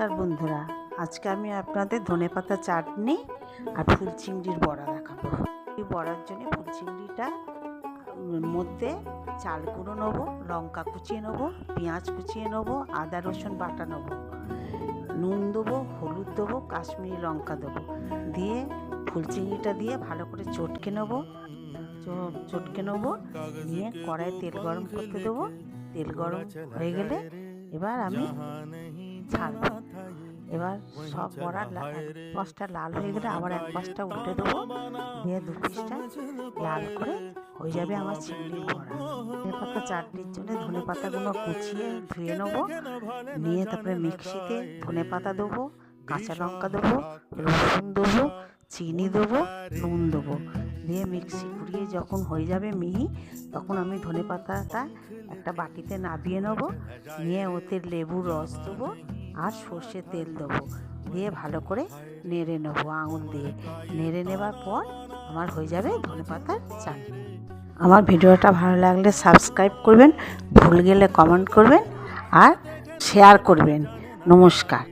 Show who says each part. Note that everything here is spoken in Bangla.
Speaker 1: নমস্কার বন্ধুরা। আজকে আমি আপনাদের ধনেপাতা চাটনি আর ফুল চিংড়ির বড়া দেখাবো। এই বড়ার জন্য ফুল চিংড়িটা মধ্যে চাল গুঁড়ো নেব, লঙ্কা কুচিয়ে নেব, পেঁয়াজ কুচিয়ে নেব, আদা, রসুন বাটা নেব। নুন দেবো, হলুদ দেবো, কাশ্মীরি লঙ্কা দেবো। দিয়ে ফুল চিংড়িটা দিয়ে ভালো করে চটকে নেব। চটকে নেব। নিয়ে কড়াই তেল গরম করতে দেবো। তেল গরম হয়ে গেলে এবার আমি ছাড়বো এবার সব বড়া এক লাল হয়ে গেলে আবার এক পাশটা উল্টে দেবো। দিয়ে দু পিসটা লাল করে হয়ে যাবে আমার চিংড়ির বড়া ধনে পাতা চাটনির জন্য ধনে পাতাগুলো কুচিয়ে ধুয়ে নেব। নিয়ে তারপরে মিক্সিতে ধনে পাতা দেবো কাঁচা লঙ্কা দেবো রসুন দেবো চিনি দেবো নুন দেবো। দিয়ে মিক্সি ঘুরিয়ে যখন হয়ে যাবে মিহি তখন আমি ধনে পাতাটা একটা বাটিতে নাবিয়ে নেব। নিয়ে ওতে লেবুর রস দেবো। আর সর্ষের তেল দেবো। দিয়ে ভালো করে নেড়ে নেব আঙুল দিয়ে। নেড়ে নেবার পর আমার হয়ে যাবে ধনে পাতার চাটনি। আমার ভিডিওটা ভালো লাগলে সাবস্ক্রাইব করবেন, ভুল গেলে কমেন্ট করবেন আর শেয়ার করবেন। নমস্কার।